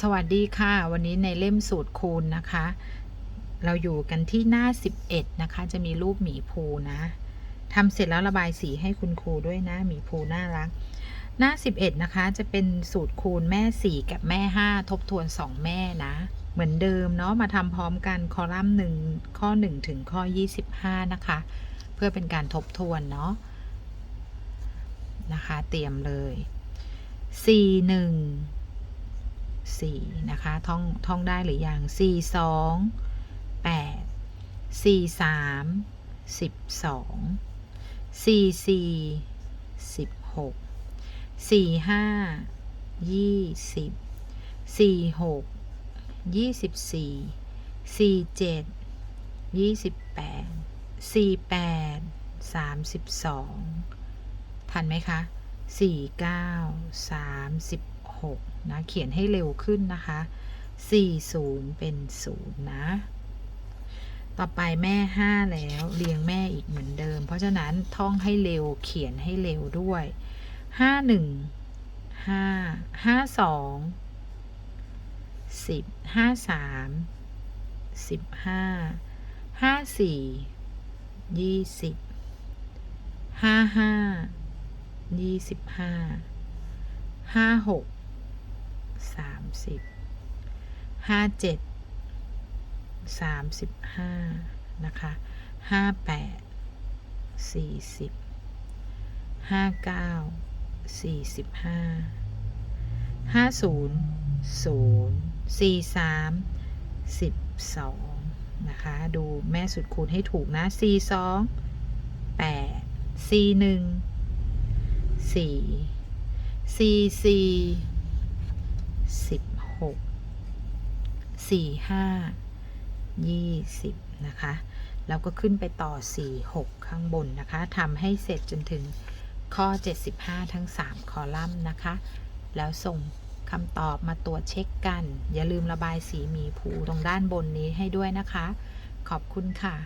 สวัสดีค่ะ วันนี้ในเล่มสูตรคูณนะคะ เราอยู่กันที่หน้า 11 นะคะ จะมีรูปหมีภูนะทำเสร็จแล้วระบายสีให้คุณครูด้วยนะหมีภูน่ารัก หน้า 11 นะคะ จะเป็นสูตรคูณแม่ 4 กับแม่ 5 ทบทวน 2 แม่นะ เหมือนเดิมเนาะมาทำพร้อมกันคอลัมน์1ข้อ 1 ถึงข้อ 25 นะคะ เพื่อเป็นการทบทวนเนาะนะคะ เตรียมเลย 4 1 สี่นะคะ ท่อง ท่องได้หรือยังสี่สองแปดสี่สามสิบสองสี่สี่สิบหกสี่ห้ายี่สิบสี่หกยี่สิบสี่สี่เจ็ดยี่สิบแปดสี่แปดสามสิบสองทันไหมคะสี่เก้าสามสิบหกนะเขียนให้เร็วขึ้นนะคะ 40 เป็น 0 นะ ต่อไปแม่ 5 แล้วเรียงแม่อีกเหมือนเดิม เพราะฉะนั้นท่องให้เร็วเขียนให้เร็วด้วย 5 1 5 5 2 10 5 3 15 5 4 20 5 5 25ห้าหก สิบห้าเจ็ดสามสิบห้านะคะห้าแปดสี่สิบห้าเก้าสี่สิบห้าห้าศูนย์ศูนย์สี่สามสิบสองนะคะ ดูแม่สุดคูณให้ถูกนะสี่สองแปดสี่หนึ่งสี่สี่สี่ สิบหกสี่ห้ายี่สิบนะคะแล้วก็ขึ้นไปต่อสี่หกข้างบนนะคะทำให้เสร็จจนถึงข้อ 75 ทั้ง 3 คอลัมน์นะคะ แล้วส่งคำตอบมาตรวจเช็คกัน อย่าลืมระบายสีหมีภูตรงด้านบนนี้ให้ด้วยนะคะ ขอบคุณค่ะ